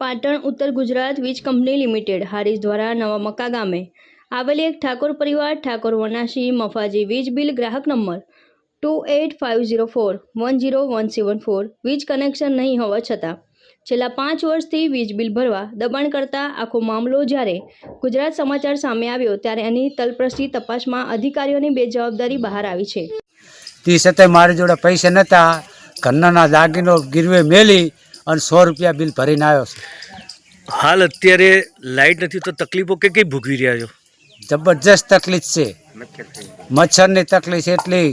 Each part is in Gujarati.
પાટણ, ઉત્તર ગુજરાત વીજ કંપની લિમિટેડ હારીજ દ્વારા નવા મક્કા ગામે. આવેલી એક ઠાકોર પરિવાર, ઠાકોર વનાશી, મફાજી વીજ બિલ, ગ્રાહક number two eight five zero four, one zero one seven four, વીજ કનેક્શન નહીં હોવા છતાં. છેલ્લા પાંચ વર્ષથી વીજ બિલ ભરવા દબાણ કરતા આખો મામલો જ્યારે ગુજરાત સમાચાર સામે આવ્યો ત્યારે એની તલપ્રસી તપાસમાં અધિકારીઓની બેજવાબદારી બહાર આવી છે. તે છતાંય મારી જોડે પૈસા નહોતા ઘરના દાગીનો ગીરવે મેલી અને સો રૂપિયા બિલ ભરીને આવ્યો છું. હાલ અત્યારે લાઇટ નથી તો તકલીફો કે કઈ ભોગવી રહ્યા છો? જબરજસ્ત તકલીફ છે. મચ્છરની તકલીફ એટલી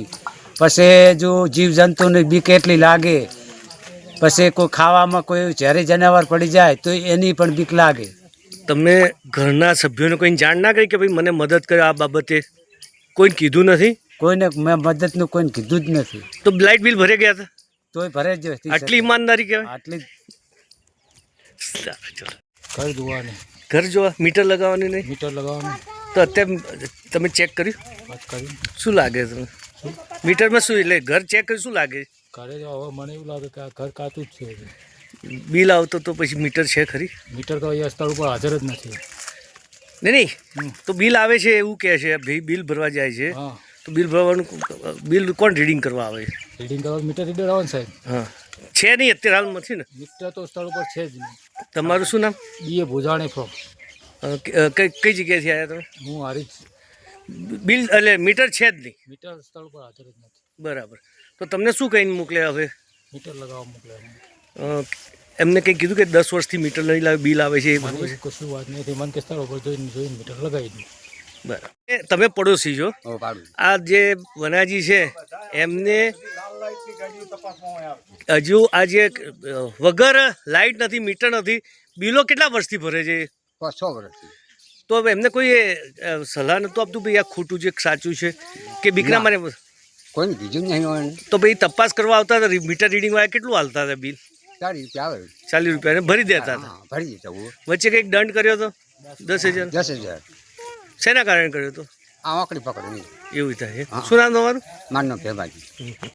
પછી જો જીવજંતુની બીક એટલી લાગે પછી કોઈ ખાવામાં કોઈ ઝેરી જનાવર પડી જાય તો એની પણ બીક લાગે. તમે ઘરના સભ્યોને કોઈ જાણ ના કરી કે ભાઈ મને મદદ કરે આ બાબતે? કોઈને કીધું નથી? કોઈને મેં મદદનું કોઈને કીધું જ નથી. તો લાઇટ બિલ ભરે ગયા હતા? તોય ભરે જ આટલી ઈમાનદારી કહેવાય? આટલી ઘર જોવાની. ઘર જોવા? મીટર લગાવવાની નહીં? મીટર લગાવવાનું. તો અત્યારે તમે ચેક કર્યું? કર્યું શું લાગે તમે મીટરમાં શું એટલે ઘર ચેક કર્યું શું લાગે? ઘરે હવે મને એવું લાગે કે આ ઘર કાચું જ છે બિલ આવતો તો પછી મીટર છે ખરી? મીટર તો અહીંયા સ્થળ ઉપર હાજર જ નથી. નહીં નહીં. તો બિલ આવે છે એવું કહે છે ભાઈ બિલ ભરવા જાય છે. તો બિલ ભરવાનું બિલ કોણ રીડિંગ કરવા આવે? છે રીડિંગ કરવા મીટર રીડર આવે ને સાહેબ. હા. છે નહીં અત્યારે હાલ નથી ને? મીટર તો સ્થળ ઉપર છે જ નહીં. તમારું શું નામ? બીએ ભોજાણી ફ્રોમ કઈ કઈ જગ્યાએથી આવ્યા તમે? હું હારી જ બિલ એટલે મીટર છે જ નહીં. મીટર સ્થળ ઉપર હાજર જ નથી. બરાબર. તો તમને શું કહીને મોકલ્યા હવે? મીટર લગાવવા મોકલે અ, એમને કંઈ કીધું કે દસ વર્ષથી મીટર નહીં લાવે બિલ આવે છે એ કશું વાત નથી મને કે સ્થળ ઉપર જોઈને જોઈને મીટર લગાવી દઉં. બરાબર. તમે પડોશી છો? આ જે વનાજી છે એમને હજુ આજે જે વગર લાઇટ નથી મીટર નથી બિલો કેટલા વર્ષથી ભરે છે? છ વર્ષથી. તો એમને કોઈ સલાહ નતું આપતું ભાઈ આ ખોટું છે કે સાચું છે કે બીકના મારે કોઈને કીધું નહીં હોય તો ભાઈ તપાસ કરવા આવતા હતા મીટર રીડિંગ વાળા કેટલું હાલતા હતા બિલ? ચાલીસ રૂપિયા આવે. ચાલીસ રૂપિયા ભરી દેતા હતા? ભરી દેતા વચ્ચે કંઈક દંડ કર્યો હતો? દસ હજાર? દસ હજાર. શેના કારણે કર્યો હતો? આંકડી પકડે એવું થાય શું નામ તમારું? મારનો ફેરવાજી